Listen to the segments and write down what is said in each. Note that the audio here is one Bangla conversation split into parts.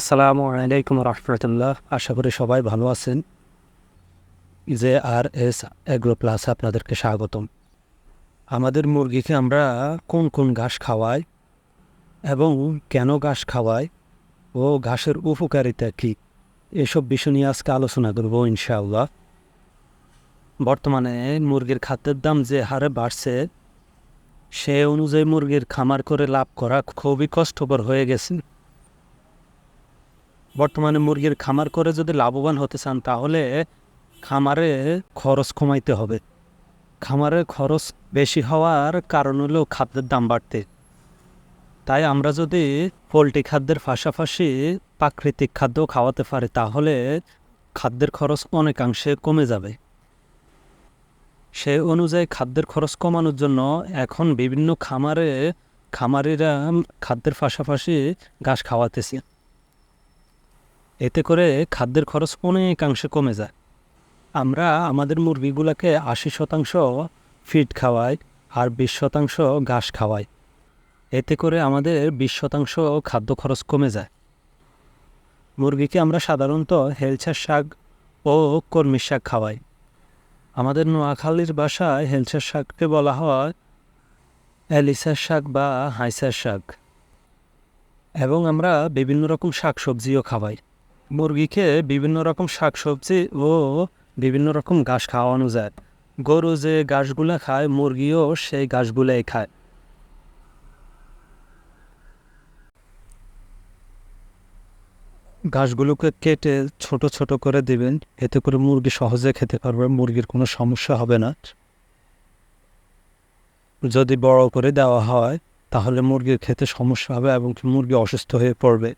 আসসালামু আলাইকুম রহমতুল্লাহ। আশা করি সবাই ভালো আছেন। যে আর এস এগ্রো প্লাস আপনাদেরকে স্বাগতম। আমাদের মুরগিকে আমরা কোন কোন ঘাস খাওয়াই এবং কেন ঘাস খাওয়াই ও ঘাসের উপকারিতা কী এসব বিষয় নিয়ে আজকে আলোচনা করব ইনশাআল্লাহ। বর্তমানে মুরগির খাদ্যের দাম যে হারে বাড়ছে, সে অনুযায়ী মুরগির খামার করে লাভ করা খুবই কষ্টকর হয়ে গেছে। বর্তমানে মুরগির খামার করে যদি লাভবান হতে চান, তাহলে খামারে খরচ কমাইতে হবে। খামারে খরচ বেশি হওয়ার কারণ হলো খাদ্যের দাম বাড়তে। তাই আমরা যদি পোলট্রি খাদ্যের পাশাপাশি প্রাকৃতিক খাদ্য খাওয়াতে পারি, তাহলে খাদ্যের খরচ অনেকাংশে কমে যাবে। সে অনুযায়ী খাদ্যের খরচ কমানোর জন্য এখন বিভিন্ন খামারে, খামারিরা খাদ্যের পাশাপাশি ঘাস খাওয়াতেছে। এতে করে খাদ্যের খরচ অনেকাংশে কমে যায়। আমরা আমাদের মুরগিগুলোকে আশি শতাংশ ফিড খাওয়াই আর বিশ শতাংশ ঘাস খাওয়াই। এতে করে আমাদের বিশ শতাংশ খাদ্য খরচ কমে যায়। মুরগিকে আমরা সাধারণত হেলচার শাক ও কর্মীর শাক খাওয়াই। আমাদের নোয়াখালীর বাসায় হেলচার শাককে বলা হয় অ্যালিসার শাক বা হাইসার শাক। এবং আমরা বিভিন্ন রকম শাক সবজিও খাওয়াই। মুরগিকে বিভিন্ন রকম শাকসবজি ও বিভিন্ন রকম ঘাস খাওয়ানো যায়। গরু যে ঘাসগুলো খায়, মুরগিও সেই ঘাসগুলাই খায়। ঘাসগুলোকে কেটে ছোট ছোট করে দিবেন। এতে করে মুরগি সহজে খেতে পারবে, মুরগির কোনো সমস্যা হবে না। যদি বড় করে দেওয়া হয়, তাহলে মুরগির খেতে সমস্যা হবে এবং মুরগি অসুস্থ হয়ে পড়বে।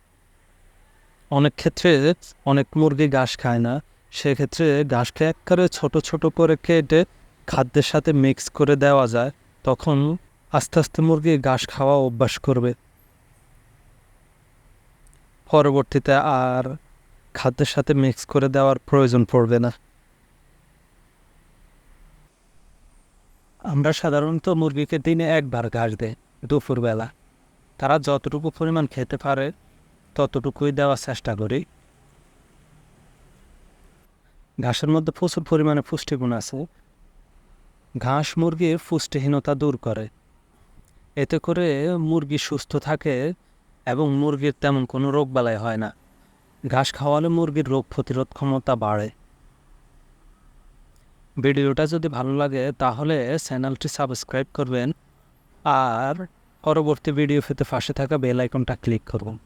অনেক ক্ষেত্রে অনেক মুরগি ঘাস খায় না। সেক্ষেত্রে ঘাসকে একবারে ছোট ছোট করে কেটে খাদ্যের সাথে মিক্স করে দেওয়া যায়। তখন আস্তে আস্তে মুরগি ঘাস খাওয়া অভ্যাস করবে। পরবর্তীতে আর খাদ্যের সাথে মিক্স করে দেওয়ার প্রয়োজন পড়বে না। আমরা সাধারণত মুরগিকে দিনে একবার ঘাস দেয় দুপুরবেলা। তারা যতটুকু পরিমাণ খেতে পারে ততটুকুই দেওয়ার চেষ্টা করি। ঘাসের মধ্যে প্রচুর পরিমাণে পুষ্টিগুণ আছে। ঘাস মুরগির পুষ্টিহীনতা দূর করে। এতে করে মুরগি সুস্থ থাকে এবং মুরগির তেমন কোনো রোগ বালাই হয় না। ঘাস খাওয়ালে মুরগির রোগ প্রতিরোধ ক্ষমতা বাড়ে। ভিডিওটা যদি ভালো লাগে তাহলে চ্যানেলটি সাবস্ক্রাইব করবেন। আর পরবর্তী ভিডিও পেতে পাশে থাকা বেল আইকনটা ক্লিক করুন।